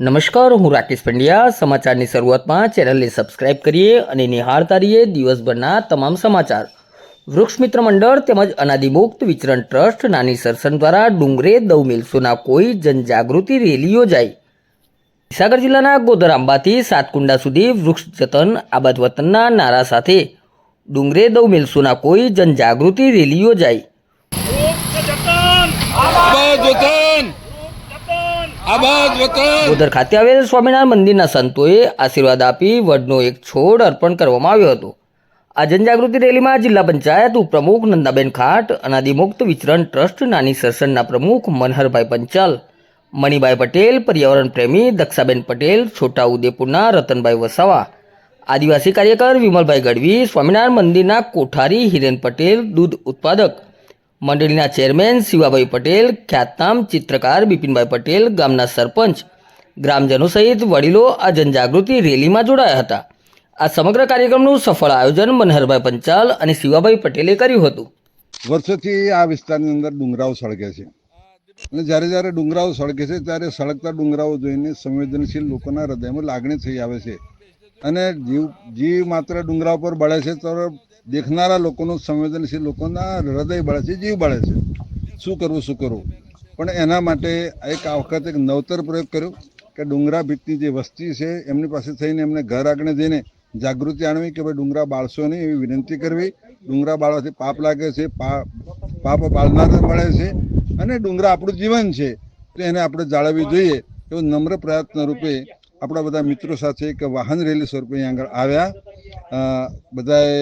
નમસ્કાર, હું રાકેશ પંડ્યા. સમાચારની શરૂઆતમાં ચેનલને સબસ્ક્રાઇબ કરીએ અને નિહાળતા રહીએ દિવસભરના તમામ સમાચાર. વૃક્ષ મિત્ર મંડળ તેમજ અનાદિમુક્ત વિચરણ ટ્રસ્ટ નાની સરસન દ્વારા ડુંગરે દવ મિલ્સોના કોઈ જનજાગૃતિ રેલી યોજાઈ. મહીસાગર જિલ્લાના ગોધર આંબાથી સાતકુંડા સુધી વૃક્ષ જતન આબાદ વતનના નારા સાથે ડુંગરે દવ મિલસોના કોઈ જનજાગૃતિ રેલી યોજાઈ આબાદ વતન ગોધર ખાતે આવેલ સ્વામિનારાયણ મંદિરના સંતોએ આશીર્વાદ આપી વડનો એક છોડ અર્પણ કરવામાં આવ્યો હતો. આ જનજાગૃતિ રેલીમાં જિલ્લા પંચાયત ઉપપ્રમુખ નંદાબેન ખાટ, અનાદિમુક્ત વિચરણ ટ્રસ્ટ નાની સરસનના પ્રમુખ મનહરભાઈ પંચાલ, મણિભાઈ પટેલ, પર્યાવરણ પ્રેમી દક્ષાબેન પટેલ છોટાઉદેપુરના રતનભાઈ વસાવા, આદિવાસી કાર્યકર વિમલભાઈ ગઢવી, સ્વામિનારાયણ મંદિરના કોઠારી હિરેન પટેલ, દૂધ ઉત્પાદક મંડળીના ચેરમેન શિવાભાઈ પટેલ, ખ્યાતનામ ચિત્રકાર બિપિનભાઈ પટેલ, ગામના સરપંચ, ગ્રામજનો સહિત વડીલો આ જનજાગૃતિ રેલીમાં જોડાયા હતા. આ સમગ્ર કાર્યક્રમનું સફળ આયોજન મનહરભાઈ પંચાલ અને શિવાભાઈ પટેલે કર્યું હતું. વર્ષોથી આ વિસ્તારની અંદર ડુંગરાઓ સળગે છે. અને જ્યારે જ્યારે ડુંગરાઓ સળગે છે, ત્યારે સળગતા ડુંગરાઓ જોઈને સંવેદનશીલ લોકોના હૃદયમાં લાગણી થઈ આવે છે. અને જીવ જીવ માત્ર ડુંગરા ઉપર બળે છે, તો દેખનારા લોકોનું સંવેદનશીલ લોકોના હૃદય બળે છે, જીવ બળે છે. શું કરવું શું કરવું? પણ એના માટે એક આ વખત એક નવતર પ્રયોગ કર્યો કે ડુંગરા ભીતની જે વસ્તી છે, એમની પાસે થઈને એમને ઘર આગળ જઈને જાગૃતિ આણવી કે ભાઈ ડુંગરા બાળશો નહીં એવી વિનંતી કરવી. ડુંગરા બાળવાથી પાપ લાગે છે પાપ બાળનારને મળે છે અને ડુંગરા આપણું જીવન છે. તો એને આપણે જાળવવી જોઈએ એવો નમ્ર પ્રયત્ન રૂપે આપણા બધા મિત્રો સાથે એક વાહન રેલી સ્વરૂપે આગળ આવ્યા. બધાએ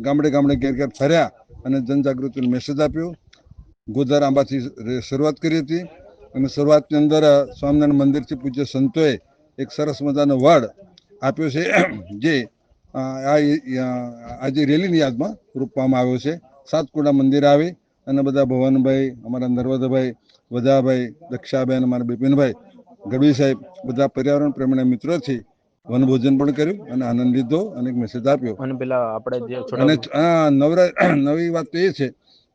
ગામડે ગામડે ઘેર ઘેર ફર્યા અને જનજાગૃતિનો મેસેજ આપ્યો. ગોધર આંબાથી શરૂઆત કરી હતી અને શરૂઆતની અંદર સ્વામિનારાયણ મંદિરથી પૂજ્ય સંતોએ એક સરસ મજાનો વડ આપ્યો છે, જે આ- આજે રેલીની યાદમાં રૂપવામાં આવ્યો છે. સાતકુંડા મંદિર આવી અને બધા ભવનભાઈ, અમારા નર્મદાભાઈ વધાભાઈ દક્ષાબેન, અમારા બિપિનભાઈ, ગઢવી સાહેબ, બધા પર્યાવરણ પ્રેમીના મિત્રોથી વનભોજન પણ કર્યું અને આનંદ લીધો અને એક મેસેજ આપ્યો. અને પેલા આપણે જે અને નવરા નવી વાત તો એ છે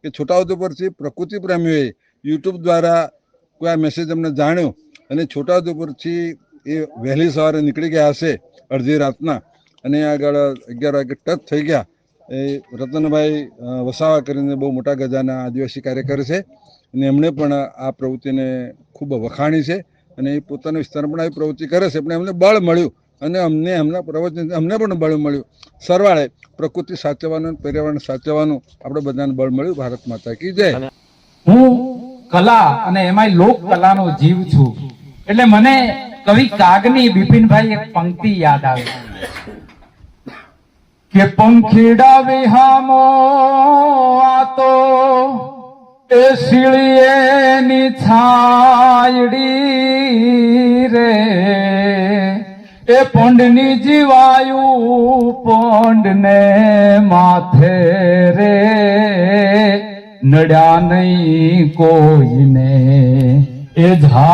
કે છોટાઉદેપુરથી પ્રકૃતિ પ્રેમીઓએ યુટ્યુબ દ્વારા કોઈ આ મેસેજ અમને જાણ્યો અને છોટાઉદેપુરથી એ વહેલી સવારે નીકળી ગયા હશે અડધી રાતના અને આગળ અગિયાર વાગે ટચ થઈ ગયા. એ રતનભાઈ વસાવા કરીને બહુ મોટા ગજાના આદિવાસી કાર્યકર છે અને એમણે પણ આ પ્રવૃત્તિને ખૂબ વખાણી છે અને એ પોતાના વિસ્તારમાં પણ આવી પ્રવૃત્તિ કરે છે. પણ એમને બળ મળ્યું અને અમને એમના પ્રવચન અમને પણ બળ મળ્યું. સરવાળે પ્રકૃતિ સાચવવાનું પર્યાવરણ સાચવવાનું આપણે બધાને બળ મળ્યું. ભારત માતા કી જય. હું કલા અને એમાંય લોક કલાનો જીવ છું. એટલે મને કવિ કાગની બિપિનભાઈ એક પંક્તિ યાદ આવે કે પંખીડા વિહામો આ તો એ શીળીએની છાયડી રે. એ પંડની જીવાયું પંડને માથે રે. નડ્યા નહીં કોઈને, એ ઝાડવા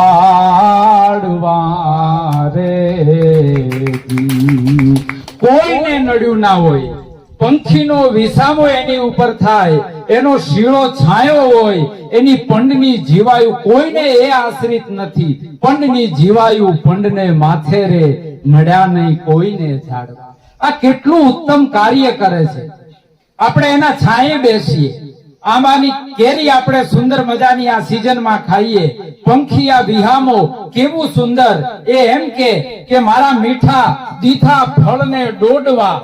રે કોઈને નડ્યું ના હોય, પંખીનો વિસામો એની ઉપર થાય, એનો શીળો છાંયો હોય, એની પંડની જીવાયુ કોઈને એ આશ્રિત નથી. પંડની જીવાયુ પંડને માથે રે. નડ્યા નહીં, કોઈને ઝાડવા આ કેટલું ઉત્તમ કાર્ય કરે છે. આપણે એના છાંયે બેસીએ. આંબાની કેરી આપણે સુંદર મજાની આ સિઝનમાં ખાઈએ. પંખી વિહામો કેવું સુંદર. એ એમ કે કે મારા મીઠા દીઠા ફળને ડોડવા.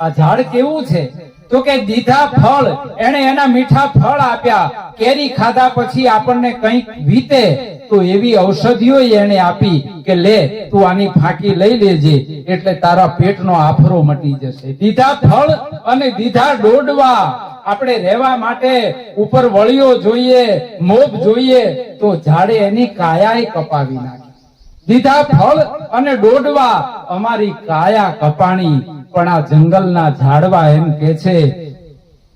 આ ઝાડ કેવું છે? તો કે દીધા ફળ એને એના મીઠા ફળ આપ્યા. કેરી ખાધા પછી આપણને કંઈક વીતે. તો એવી ઔષધિઓ એને આપી કે લે, તું આની ફાંકી લઈ લેજે, એટલે તારા પેટનો આફરો મટી જશે. દીધા ફળ અને દીધા ડોડવા. આપણે રહેવા માટે ઉપર વળીઓ જોઈએ મોભ જોઈએ, તો ઝાડે એની કાયા કપાવી નાખી. દીધા ફળ અને ડોડવા. અમારી કાયા કપાણી. પણ આ જંગલના ઝાડવા એમ કે છે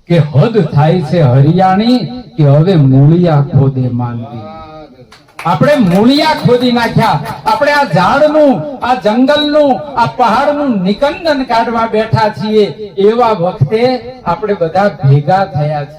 કે હદ થાય છે હરિયાણી, કે હવે મૂળિયા ખોદે માનવી આપણે મૂળિયા ખોદી નાખ્યા. આપણે આ ઝાડનું, આ જંગલનું, આ પહાડનું નિકંદન કાઢવા બેઠા છીએ. એવા વખતે આપણે બધા ભેગા થયા છીએ.